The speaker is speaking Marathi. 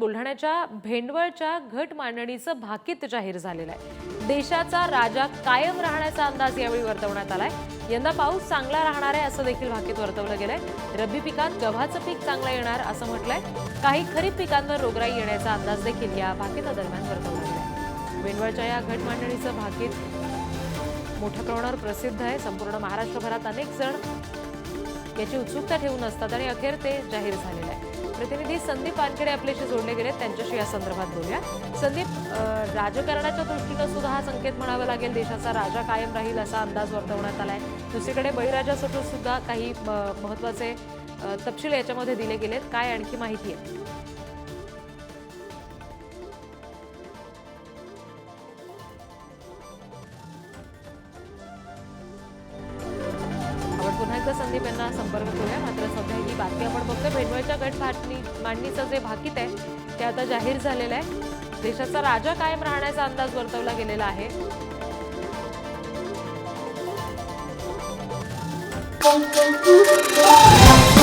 बुलढाण्याच्या भेंडवळच्या घट मांडणीचं भाकीत जाहीर झालेलं आहे. देशाचा राजा कायम राहण्याचा अंदाज यावेळी वर्तवण्यात आलाय. यंदा पाऊस चांगला राहणार आहे असं देखील भाकीत वर्तवलं गेलंय. रब्बी पिकात गव्हाचं पीक चांगलं येणार असं म्हटलंय. काही खरीप पिकांवर रोगराई येण्याचा अंदाज देखील या भाकितादरम्यान वर्तवला गेलाय भेंडवळच्या या घट मांडणीचं भाकीत मोठ्या प्रमाणावर प्रसिद्ध आहे. संपूर्ण महाराष्ट्रभरात अनेक जण याची उत्सुकता ठेवून असतात आणि अखेर ते जाहीर झालेलं आहे. प्रतिनिधी संदीप वानखेडे आपल्याशी जोडले गेले त्यांच्याशी या संदर्भात बोलूया. संदीप राजकारणाच्या दृष्टीनं सुद्धा हा संकेत म्हणावा लागेल. देशाचा राजा कायम राहील असा अंदाज वर्तवण्यात आलाय. दुसरीकडे बळीराजासाठी सुद्धा काही महत्त्वाचे महत्त्वाचे तपशील याच्यामध्ये दिले गेलेत. काय आणखी माहिती आहे? एकदा संदीप यांना संपर्क करूया. मात्र सध्या ही बातमी आपण बघतोय. भेंडवळच्या गट फाटणी मांडणीचं जे भाकीत आहे ते आता जाहीर झालेलं आहे. देशाचा राजा कायम राहण्याचा अंदाज वर्तवला गेलेला आहे. Thank you.